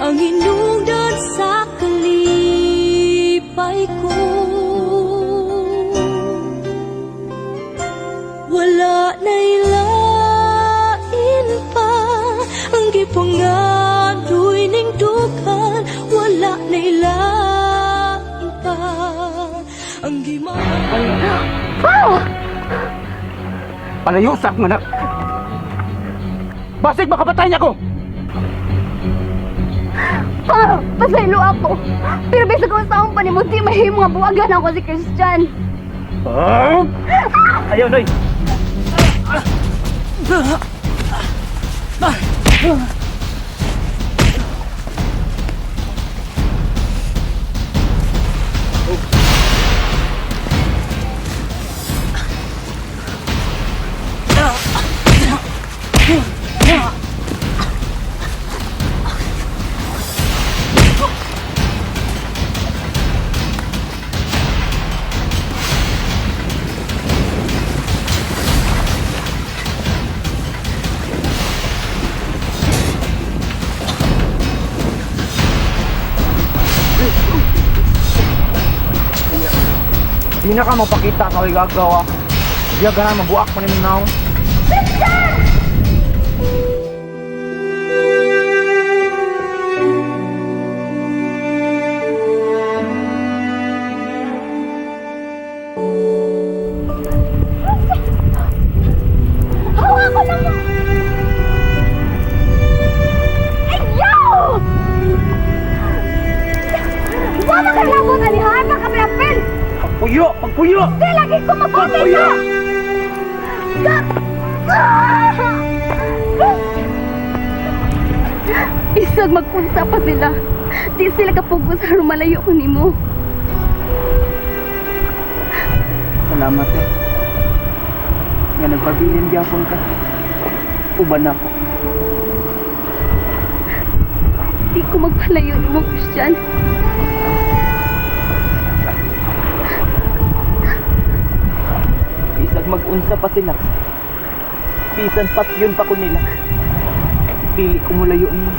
ang hinungdan sa kalipay ko. Wala na'y lain pa. Ang gipangadoy ning dukan wala na'y lain pa. Ang gimana Palayusak mo na. Basig makapatay niya ko! Pa! Pasaylo ako! Pero bisa ko sa akong panimod, di mahimo nga buwagan ako si Christian. Ah! Ayaw, Noy! Di na ka mapakita sa gagawa. Diya gana mabuak pa ni Minaw. Di lagi ko mabuti ka! Isag magpunta pa sila. Di sila kapugos sa rumalayo ko nimo. Salamat eh. Nga nagpabilin gyapon ka. Uban ako. Di ko magpalayo nimo, Christian. Bisag mag-unsa pa sila. Bisan pat yun pa ko nila. Pili ko mulayo niyo.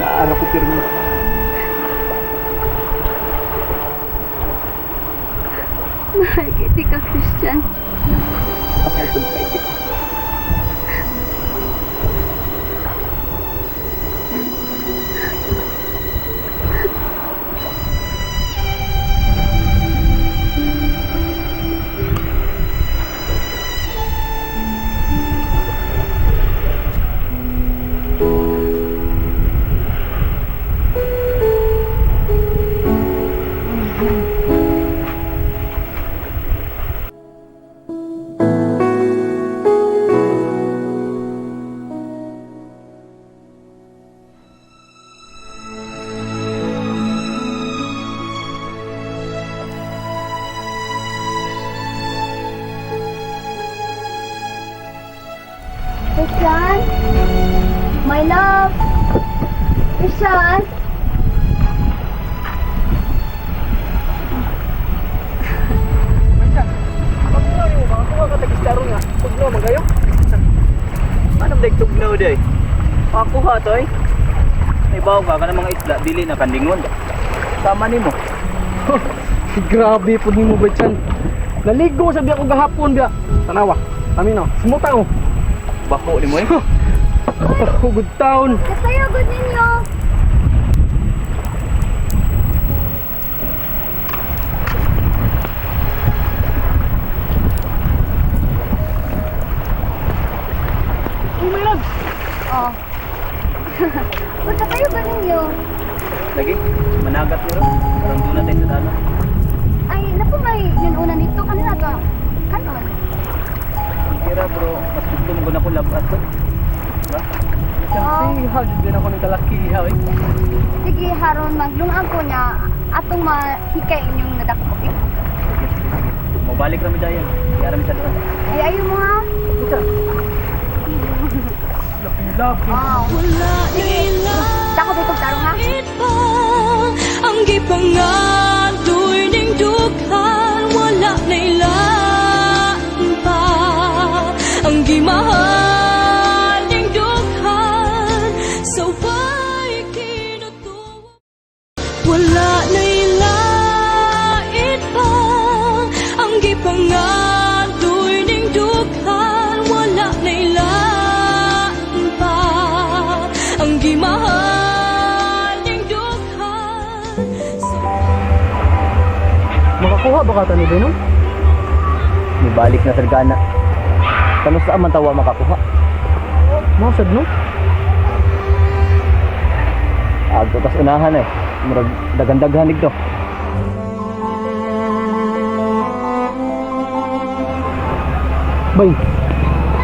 Naara ko pirmi. Mahal kita ka, Christian. Kay kita. Christian? My love? Mo nga. Tugnaw man kayo? Anong dag tugnaw day? Makuha to eh. May bawa ka ka ng mga isla, dili na kandingon. Tama ni mo. Grabe po ni mo ba dyan? Naligo sa biya ko gahapon biya. Tanawa. Kami no. Sumuta oh. Bako ni mo eh. Good town. Kasayo good ninyo. Umilag. Oh. Pagkasayo good ninyo. Lagi, managat ni ro. Parang doon natin sa dano. Ay, naku may yun una nito kanina to. Kanon. Kira bro, mas gusto mo na ko labat to. Diba? Kasi ha, din ako ng kalaki ha. eh. Sige, haron maglungan ko niya atong mahikay inyong nadako. Sige, Mabalik kami dayon. Kaya sa doon. Ay, ayaw mo nga. Wala nila Dako dito, tarong ha. pa Ang gipangadoy ning dughan Wala nailaan pa Ang gimahal ning dughan Sa way kinutuwa Wala nailain pa. Ang gipangadoy ning dughan Wala pa. Ang gimahal ning dughan Sa Makakuha ba ka tani Beno? Ibalik na sargana. Kano sa man tawa makakuha? Masad no? Agto tas unahan eh. Murag dagan-daghan dito. Bay,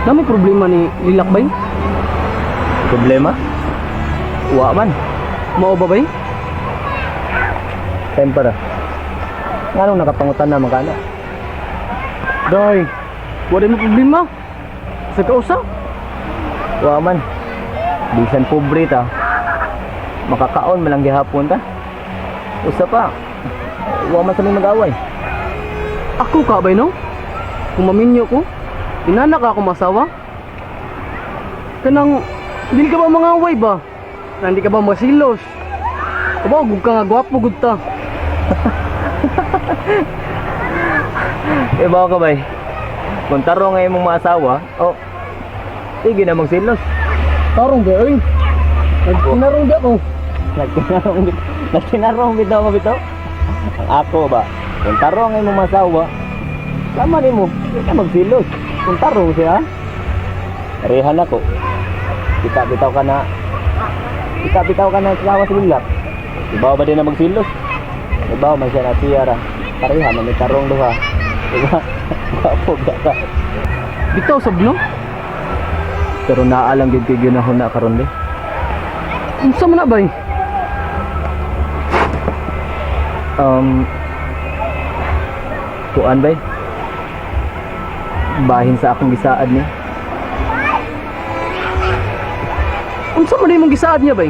dami problema ni Lilak bay. Problema? Wa man. Mao ba bay? Time para. Nganong nakapangutan na magana? Day, wala mo problema. Sa kausa? Wa man. Bisan pobre ta. Makakaon man lang gihapon ta. Usa pa. Wa man sa may mag-away. Ako ka bay no? Kung maminyo ko, inanak ako masawa. Kanang, dili ka ba mga away ba? Na hindi ka ba masilos? Aba, gug ka nga gwapo gud ta. Eh bawa ka bay. Kung taro nga imong mga asawa, oh. Sige na magsilos. Tarong ba, oy. Nagtinarong di ako. Nagtinarong bit. Nagtinarong mo bitaw. Ang ako ba? Kung taro nga imong mga asawa, sama nimo, di ka magsilos. Kung taro siya, rehan ako. Kita bitaw ka na kita bitaw ka na sa asawa sa bilap. Ibaw ba din na magsilos? Ibaw man siya na siya ra. Pareha man may tarong duha. Diba? Wapo ba ka? Bitaw sabno? Pero naalang gid kay ginahon na karon di. Unsa man na bay? Um Kuan bay? Bahin sa akong gisaad ni. Unsa man imong gisaad niya bay?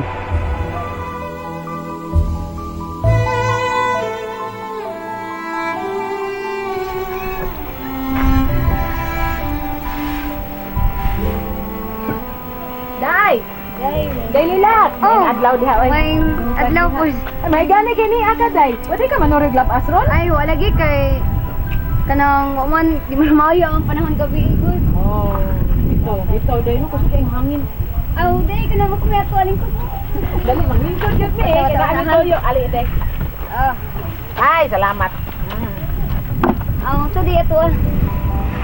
Adlaw diha oy. May adlaw po. May gani kini aka day. Wala ka manurig lap asron? Ay, wala lagi kay kanang waman di mo maayo ang panahon gabi igod. Oh. Ito, ito day no kasi kay hangin. Aw, day kana mo kuya to aling ko. Dali mangintor jud mi. Ito, ito, Kailangan ito. toyo ali day. Ah, Ay, salamat. aw, so di ato. ah.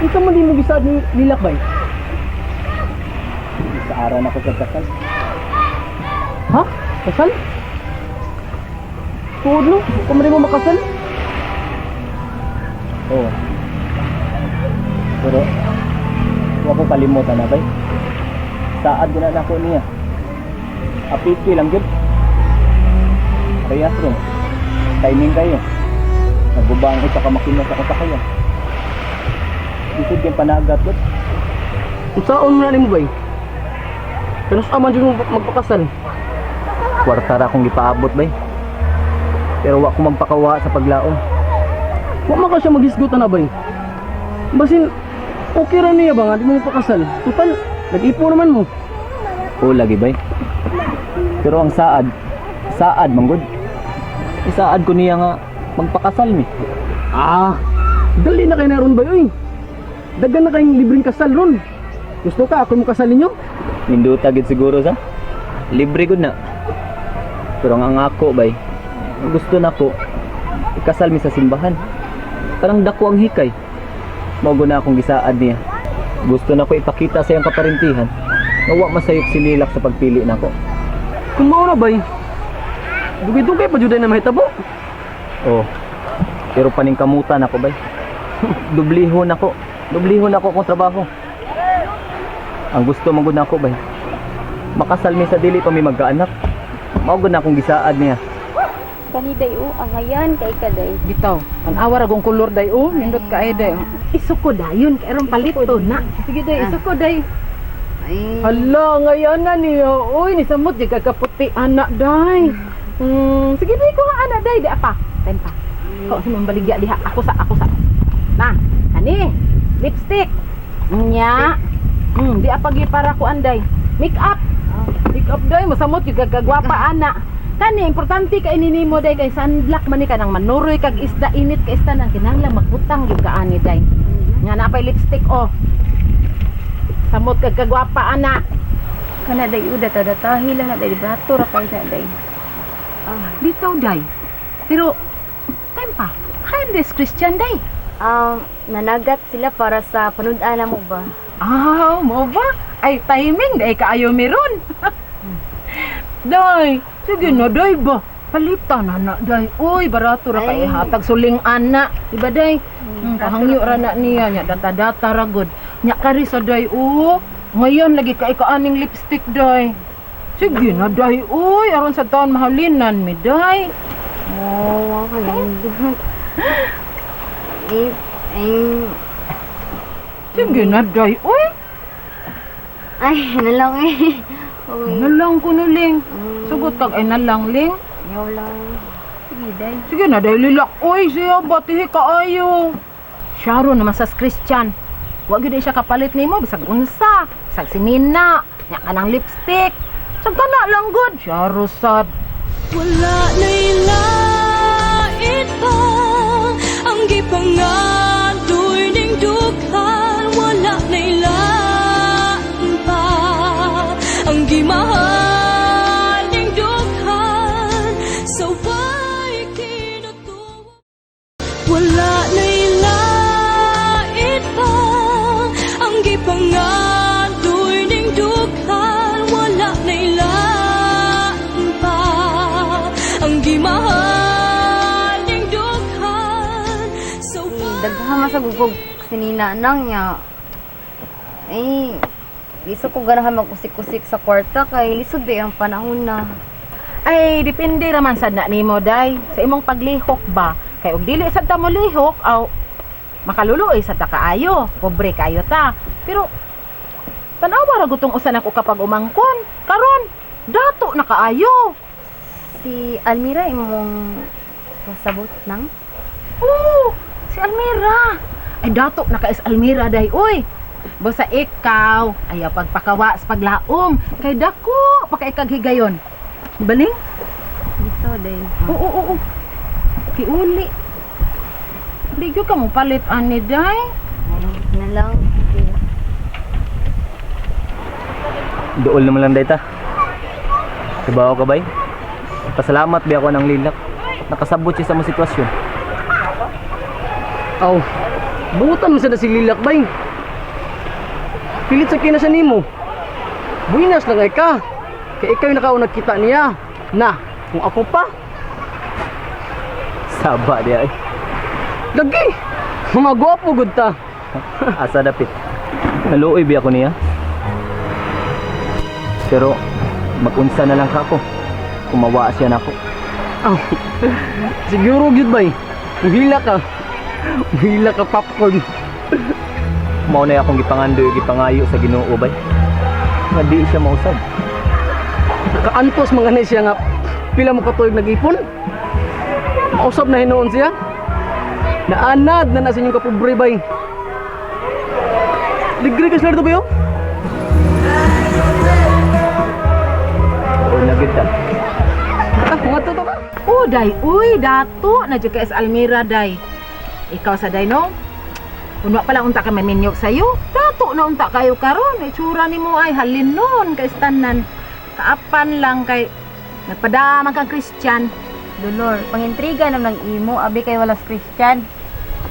Unsa man imong gisaad ni Lilak bay? Sa araw na ko sa. Ha? Kasal? Tuod no? Kung mo makasal? Oo. Pero wa ko kalimutan na bay. Saad din na ako niya. Apiki lang gid. Reyas ron. Timing kayo. Nagubang ko sa kamakina sa kasakayan. Isod kay panagat gud. Unsaon mo na nimo bay? Kanus aman jud mo magpakasal. Kwarta ra akong gipaabot bay. Pero wa ko magpakawa sa paglaom. Wa man ka siya maghisgutan na bay. Basin okay ra niya ba nga di mo magpakasal? Total, nag-ipo naman mo. Oo lagi bay. Pero ang saad, saad manggod. Isaad ko niya nga magpakasal mi. Ah, dali na kayo na ron bay oy. Dagan na kayong libreng kasal ron. Gusto ka ako mo kasal ninyo? Ninduta gid siguro sa. Libre gud na. Pero ang ako bay, gusto na ko ikasal mi sa simbahan. Parang dako ang hikay. Mao na akong gisaad niya. Gusto na ko ipakita sa iyang kaparintihan nga wa masayop si Lilak sa pagpili nako. Kung mao na bay. Dugay-dugay pa jud na mahitabo. Oh. Pero paningkamutan ako bay. Dublihon ako. Dublihon ako kung trabaho. Ang gusto mong gud nako bay. Makasal mi sa dili pa mi magkaanak. Mao na akong gisaad niya. Kaniday o, angayan kay kaday. Bitaw, an-awar agong kulor day oh, nindot ka ay day. Isuko dayon kay aron palito na. Sige day, isuko day. Ay, Hala, ngayon na niya. Uy, ni samot di ka kaputi anak day. Hmm, sige day ko anak day, di apa. Time pa. Kau si mambaligya diha ako sa ako sa. Na, ani, lipstick. Nya. Hmm, di apa gi para ko anday. Make up. Up day, masamot juga kagwapa anak. Kani importante kay nimo day kay sunblock man ni kanang manuroy kag isda init kay isda nang kinahanglan magbutang gyud ka ani day. Nga na pay lipstick oh. Samot kag kagwapa anak. kana day uda ta datahi lang na day brato ra kay kaday. Ah, bitaw day. Pero time pa. Handes Christian day. Um, nanagat sila para sa panudan mo ba? Ah, mo ba? Ay timing day kaayo meron. day, sige na day ba. Palitan na na day. Uy, barato ra kay Ay. hatag suling ana. Diba day? Hmm, pahangyo ra na niya nya data-data ra gud. Nya kari sa day o. Ngayon lagi kay kaaning lipstick day. Sige na day. Uy, aron sa taon mahalinan mi day. Oh, okay. eh, eh, Sige na day. Uy, ay, ano lang eh. Okay. nalang ko nuling. Mm, Sugot kag ay nalang ling. yaw lang. Sige, day. Sige na, dahil lilak. Uy, siya, batihi kaayo. Sharon naman sa Christian. Huwag yun siya kapalit ni mo. Bisag unsa. Bisag sinina. Nya ka ng lipstick. Sag ka na lang good. Sharo sad. Wala lait pa Ang gipangadoy ning dughan Daghan man sa gugog sinina nang niya. Eh, liso ko ganahan mag-usik-usik sa kwarta kay lisod ba ang panahon na. Ay, depende raman sad na nimo day. Sa imong paglihok ba? Kay og dili sad ta mo lihok, aw makaluluoy sa ta kaayo. Pobre kayo ta. Pero tanawa ra gutong usa nako kapag umangkon. Karon, dato na kaayo. Si Almira imong pasabot nang. Oo, si Almira. Ay, dato na ka is Almira day, uy. Basta ikaw, ayaw pagpakawa sa paglaom. Kay dako, pakaikag higayon. Baling? Dito day. Oo, oo, oo. Kiuli. Di gyud ka mo palit ani day. Ay, na lang. Dool naman lang dayta. Trabaho ka bay? Pasalamat bi ako ng lilak. Nakasabot siya sa mo sitwasyon. Aw, butan mo sa na si Lilak bay. Pilit sa kina sa nimo. Buinas na kay ka. Kay ikaw yung nakaunag kita niya. Na, kung ako pa, Saba diya eh. lagi. Mga gwapo gud ta. Asa dapit. Naluoy bi ako niya. Pero magunsa na lang ka ako. Kumawa siya na ako. Aw, siguro gud bay. Hila ka. Hila ka popcorn. Mao na akong gipangandoy gipangayo sa Ginoo bay. Nga di siya mausab. Kaantos mga na siya nga pila mo katuig nag-ipon. Mausap na hinoon siya. Naanad na na sa inyong kapobre bay. Ligri ka sila ba yun? O nagid ta. Mga to ka. Oh, day, uy, dato na jud ka is Almira day. Ikaw sa day no? Kuno pa lang unta ka maminyok sayo. Dato na unta kayo karon. Itsura nimo ay halin nun kay stanan. Kaapan lang kay nagpadaman kang Christian. Dolor, pangintriga naman ng imo, abi kay walas Christian.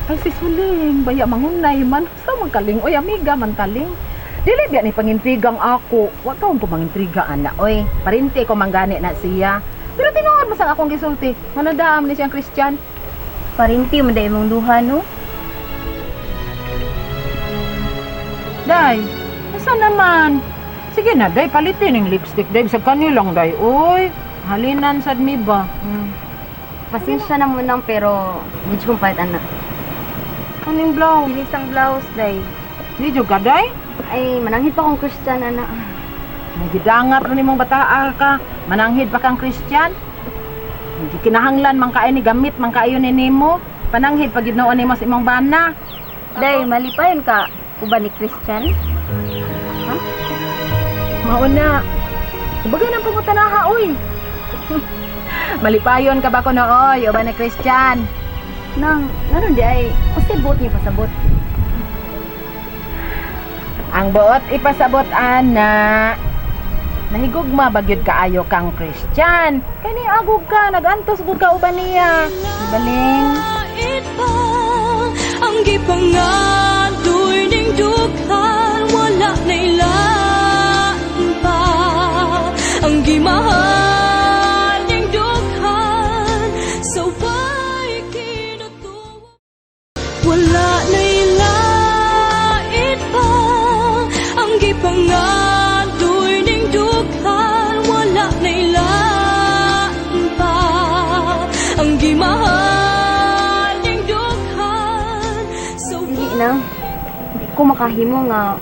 Ay si Suling, baya mangunay man. Sa magkaling, oy amiga man kaling. Dili biya ni pangintrigang ako. Wa taon ko mangintriga ana, oy. Parinte ko manggani na siya. Pero tinuod mo sa akong gisulti. Manadaam ni siyang Christian. Parinti mo day imong duha no. Day, asa naman? Sige na, day, palitin yung lipstick, day. Sa kanilang, day. Uy, halinan sad mi ba? Hmm. pasensya na mo nang pero medyo palit anak. Anong blouse? Bilis ang blouse, day. Di juga day. Ay, mananghit pa akong Christian, anak. Nagidangat rin mong bataal ka. Mananghid pa kang Christian. Hindi kinahanglan man kayo ni gamit man kayo ni nimo. Pananghid pag ginoon nimo sa imong bana. Day, mali pa yun ka. Kuba ni Christian? Mauna. Sabagay ng pumunta na ha, uy. Malipayon ka ba ko nooy, o ba ni Christian? Nang, naroon di ay, usibot niyo pasabot. Ang buot ipasabot ana. Nahigugma bagyod kaayo kang Christian. Kani agog ka, nagantos gud ka uban niya. Baling. Lait pa ang gipangadoy ning dughan wala na ilaan pa ang gimahal ning dughan sa way kinutuwa wala Ko makahimo nga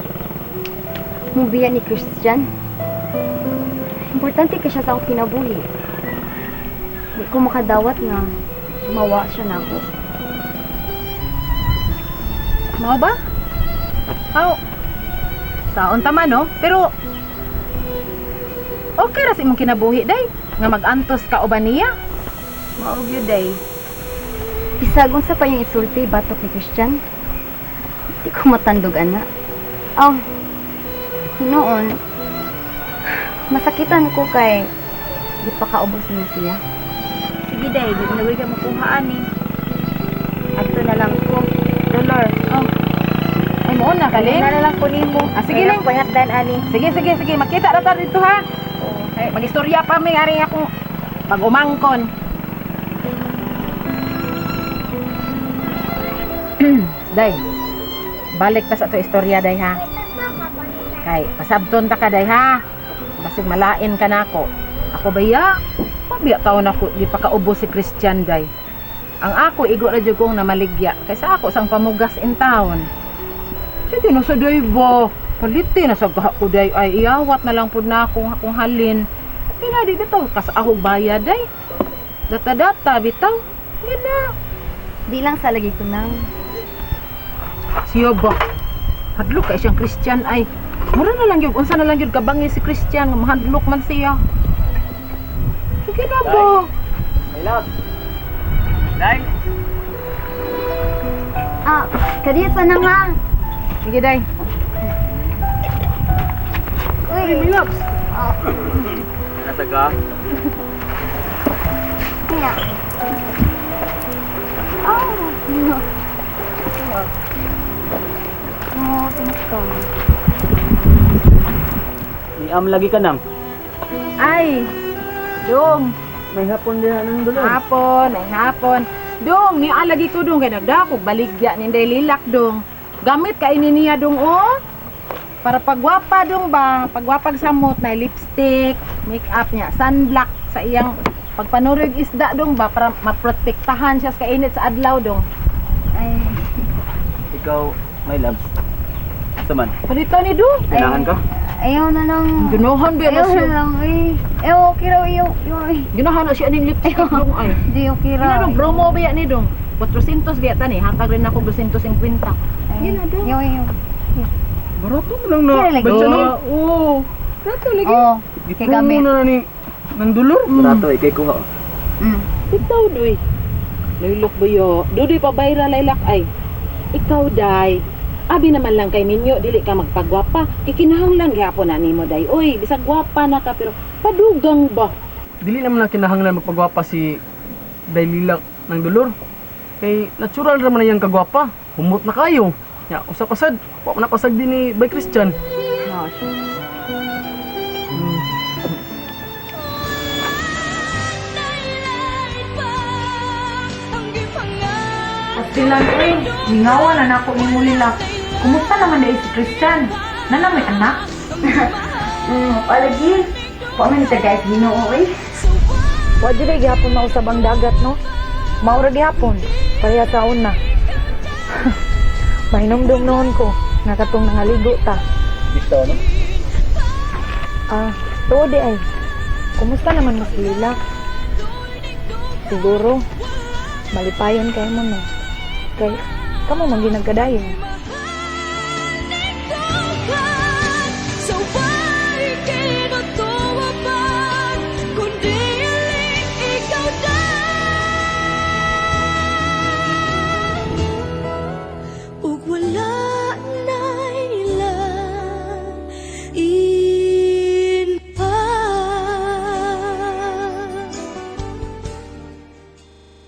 mubiya ni Christian. Importante ka siya sa akong kinabuhi. Hindi ko makadawat nga mawa siya na ako. Mao ba? Aw. Saon tama no? Pero Okay ra sa imong kinabuhi day nga magantos ka uban niya. Maog yun, day. Isagon sa pa yung isulti, batok ni Christian. Hindi ko matandog, ana. Oh, noon, masakitan ko kay di pa kaubos na siya. Sige, day. Di na ka makuhaan eh. Ato na lang ko. Dolor. Oh, Ay mo na kalin. na lang ko nimo. Ah, sige lang. Payatdan, ani. Sige sige sige makita ra ta dito ha. Eh, magistorya pa mi ari ako pag umangkon. day. Balik ta sa to istorya day ha. Kay pasabton ta ka day ha. Basig malain ka nako. Ako ba ya? Pabiya taon ako di pa kaubos si Christian day. Ang ako igo ra jud kong namaligya kaysa ako sang pamugas in town. Sige na sa day ba? Paliti na sa ko day ay iyawat na lang pud na akong akong halin. Kaya di kas ako bayad day. Data-data bitaw. Gina. Di lang sa lagi ko nang. Siya ba? Hadlok kay siyang Christian ay. Mura na lang yun. Unsa na lang yun kabangi si Christian. nga Mahadlok man siya. Sige na ba? My love. Day, Ah, kadiyat sa nang ha. Sige day. Uy, Relax. nasa ka? kaya. Oh, no. Oh, tumak ka. Iam lagi ka nang. Ay. Dong. May hapon din anong dulo. Hapon, ay hapon. Dong, ni alagi ko dong kay nagdako baligya ni Day Lilak dong. Gamit ka ini niya dong oh. Para pagwapa dong ba, pagwapag samot na lipstick, makeup niya, sunblock sa iyang pagpanurig isda dong ba para maprotektahan siya sa kainit sa adlaw dong. Ay, Ikaw, my love. Saman, Palito ni dong. kailangan ka? ayaw na lang. Ginohan ba Ayaw na lang, eh. Eh, okay raw, ayaw. Ayaw, eh. Ginohan na siya ning lipstick dong ay. Di okay raw. dong promo ba yan ni dong? 400 biya tani, hatag rin ako 250. Ay, Yun na, dong. Ayaw, ayaw. Barato mo lang na. Kaya lagi. Batsa na. Oo. Oo. Dato lagi. Oh, kay gamit. na na ni Nandulor. Rato, ikay kuha. Mm. Ikaw, Doy. Laylok ba yo? Dodoy pa bayra laylak ay. Ikaw, Day. Abi naman lang kay Minyo, dili ka magpagwapa. Kikinahanglan gyapon na nimo, Day. Oy, bisag gwapa na ka pero padugang ba? Dili naman na kinahanglan magpagwapa si Daililak ng dulor. Kay natural naman na yung kagwapa. Humot na kayo. Ya, usa pasad. Wa na pasag din ni Bay Christian. Oh, sure. Silang eh, gingawa na nako ni Mulila. Kumusta naman na si Christian? Na na may anak? Mm, palagi. Pa man sa guys ginoo eh. Wa ay gyapon mausab ang dagat no. Maura gihapon. Pareha sa una. Mahinumdum noon ko. Nga katong nangaligo ta. Gusto, no? Ah, tuo di ay. Kumusta naman mas lila? Siguro, malipayon kayo mo no. Kay, kamo man ginagkadayon.